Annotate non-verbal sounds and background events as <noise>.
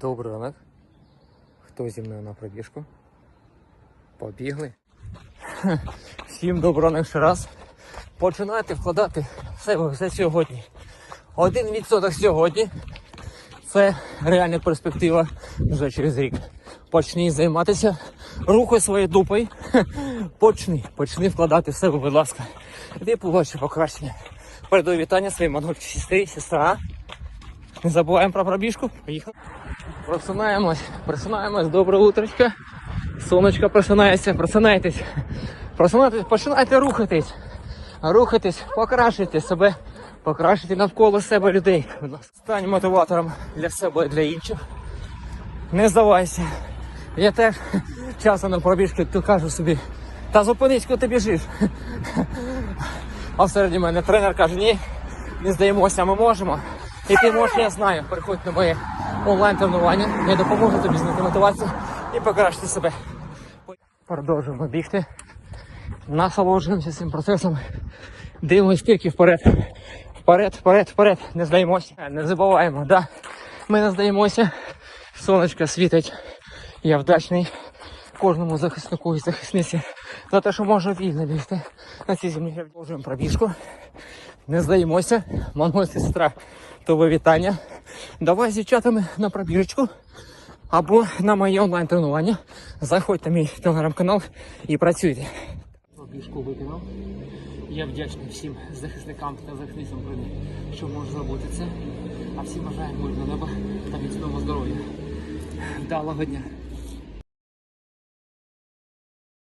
Добрий ранок. Хто зі мною на пробіжку? Побігли. <laughs> Всім доброго ранок ще раз. Починайте вкладати себе все сьогодні. Один відсоток сьогодні. Це реальна перспектива вже через рік. Почни займатися, рухай своєю дупою. <laughs> Почни, почни вкладати в себе, будь ласка. Ти побачиш покращення. Передаю вітання своїй монгольській сестрі, сестра. Не забуваємо про пробіжку. Поїхали. Просинаємось, просинаємось, добре утречко. Сонечко просинається, просинайтесь. Просинайтесь, починайте рухатись. Рухатись, покращуйте себе, покращуйте навколо себе людей. Стань мотиватором для себе і для інших. Не здавайся. Я теж часом на пробіжки кажу собі, та зупинись, куди ти біжиш. А всередині мене тренер каже, ні, не здаємося, ми можемо. І ти можеш, я знаю, приходь на моє онлайн-тренування, я допоможу тобі знайти і покращити себе. Продовжуємо бігти, насолоджуємося цим процесом, дивимось тільки вперед. Вперед, вперед, вперед, не здаємося, не забуваємо, да. Ми не здаємося, сонечко світить. Я вдячний кожному захиснику і захисниці за те, що може вільно бігти на цій землі. Продовжуємо пробіжку. Не здаємося, монгольська сестра, то вітання. Давай з дівчатами на пробіжечку або на моє онлайн-тренування. Заходьте в мій телеграм-канал і працюйте. Пробіжку виконав. Я вдячний всім захисникам та захисницям що можуть зробити. А всім бажаю мирного неба та міцного здоров'я. Вдалого дня!